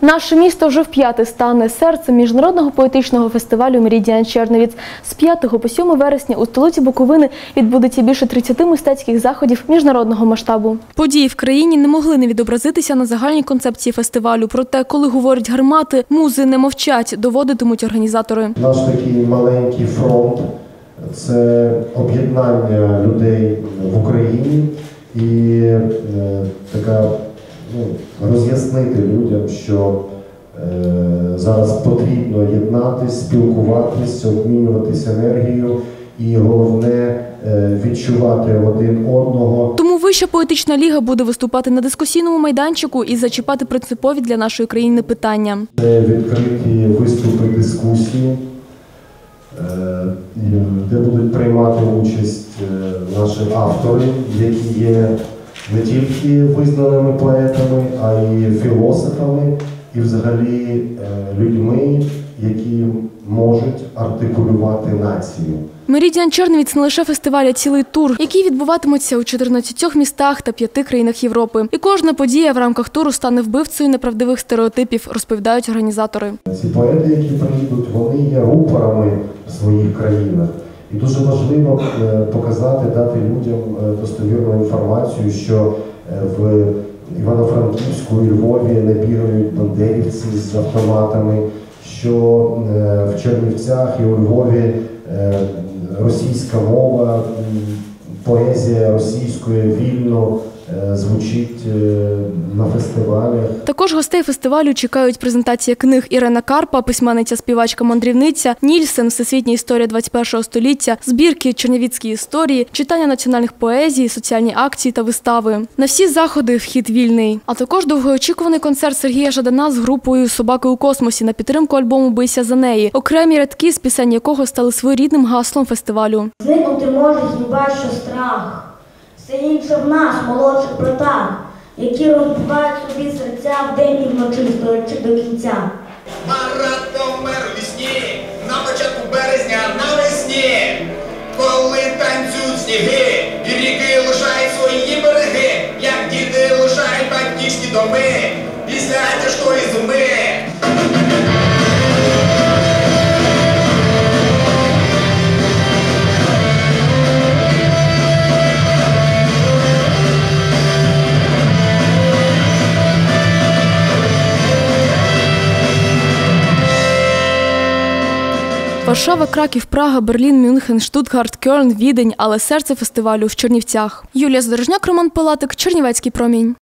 Наше місто вже вп'яте стане серцем міжнародного поетичного фестивалю Меридіан Черновіць. З 5 по 7 вересня у столиці Буковини відбудеться більше 30 мистецьких заходів міжнародного масштабу. Події в країні не могли не відобразитися на загальній концепції фестивалю. Проте, коли говорять гармати, музи не мовчать, доводитимуть організатори. Наш такий маленький фронт це об'єднання людей в Україні і е, така ну, роз'яснити людям, що е, зараз потрібно єднатись, спілкуватись, обмінюватись енергією і головне е, відчувати один одного. Тому вища поетична ліга буде виступати на дискусійному майданчику і зачіпати принципові для нашої країни питання. Це відкриті виступи дискусії, е, де будуть приймати участь е, наші автори, які є не тільки визнаними поетами, а й філософами і взагалі е, людьми, які можуть артикулювати націю. Меридіан Черновіць не лише фестиваль, а цілий тур, який відбуватиметься у 14 містах та 5 країнах Європи. І кожна подія в рамках туру стане вбивцею неправдивих стереотипів, розповідають організатори. Ці поети, які прийдуть, вони є рупорами в своїх країнах. І дуже важливо е, показати, дати людям е, достовірну інформацію, що е, в Івано-Франківську і Львові не бігають бандерівці з автоматами, що в Чернівцях і у Львові російська мова, поезія російською вільно звучить е, на фестивалях. Також гостей фестивалю чекають презентація книг Ірена Карпа, письменниця, співачка, мандрівниця, Нільсен, Всесвітня історія 21 століття, збірки Чернівецькі історії, читання національних поезій, соціальні акції та вистави. На всі заходи вхід вільний. А також довгоочікуваний концерт Сергія Жадана з групою Собаки у космосі на підтримку альбому Бийся за неї, окремі рядки з пісень якого стали своєрідним гаслом фестивалю. Зникнути може хіба що страх. Все інше в нас, молодших братах, які розбивають собі серця вдень і вночі, стоячи до кінця. Марат помер у вісні на початку березня навесні, коли танцюють сніги, і ріки лишають свої береги, як діти лишають батьківські доми Варшава, Краків, Прага, Берлін, Мюнхен, Штутгарт, Кьольн, Відень, але серце фестивалю в Чернівцях. Юлія Задорожняк, Роман Палатик, Чернівецький промінь.